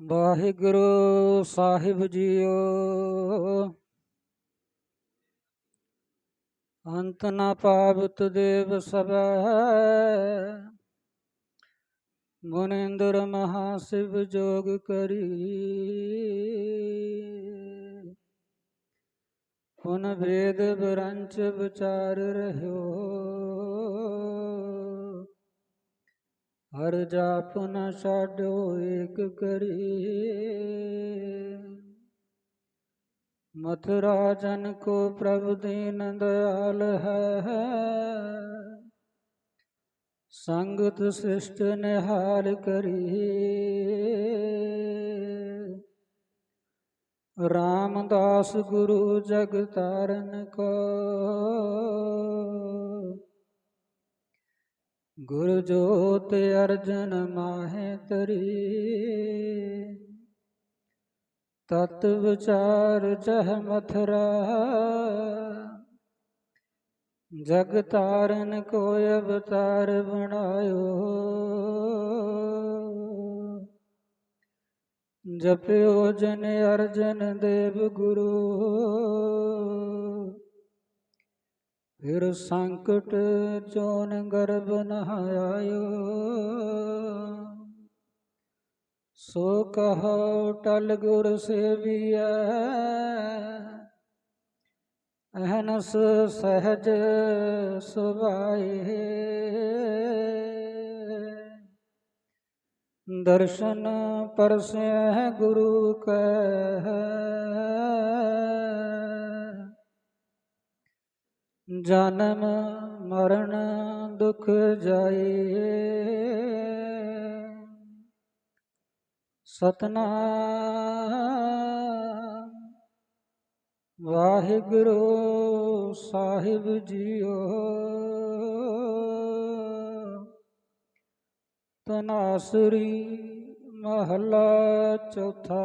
Waheguru Sahib JIO. ਅੰਤ ਨਾ ਪਾਵਤ ਦੇਵ ਸਭੈ। ਮੁਨਿੰਦਰ ਮਹਾਸ਼ਿਵ ਜੋਗ ਕਰੀ। ਪੁਨ ਵੇਦ ਬਰੰਚ ਵਿਚਾਰ ਰਹਿਓ। ਹਰ ਜਾਪ ਨ ਛਾਡੋ ਏਕ ਕਰੀ। ਮਥੁਰਾ ਜਨ ਕੋ ਪ੍ਰਭ ਦੀਨ ਦਇਆਲ ਹੈ। ਸੰਗਤ ਸਿਸ਼ਟ ਨਿਹਾਲ ਕਰੀ। ਰਾਮਦਾਸ ਗੁਰੂ ਜਗਤਾਰਨ ਕੋ ਗੁਰ ਜੋਤ ਅਰਜਨ ਮਾਹੇ ਤਰੀ ਤਤ ਵਿਚਾਰ ਚਹ ਮਥਰਾ ਜਗ ਤਾਰਨ ਕੋ ਅਵਤਾਰ ਬਣਾਇਓ ਜਪਿਓ ਜਨ ਅਰਜਨ ਦੇਵ ਗੁਰੂ ਫਿਰ ਸੰਕਟ ਚੋਨ ਗਰਭ ਨ ਆਇਓ ਸੋ ਕਹੋ, ਟਲ ਗੁਰ ਸੇਵੀਐ। ਅਹਨਸ ਸਹਜ ਸੁਭਾਏ ਦਰਸ਼ਨ ਪਰਸੈ ਗੁਰੂ ਕੈ ਜਨਮ ਮਰਨ ਦੁਖ ਜਾਏ। ਸਤਨਾਮ। ਵਾਹਿਗੁਰੂ ਸਾਹਿਬ ਜੀਓ। ਤਨਾਸਰੀ ਮਹਲਾ ਚੌਥਾ।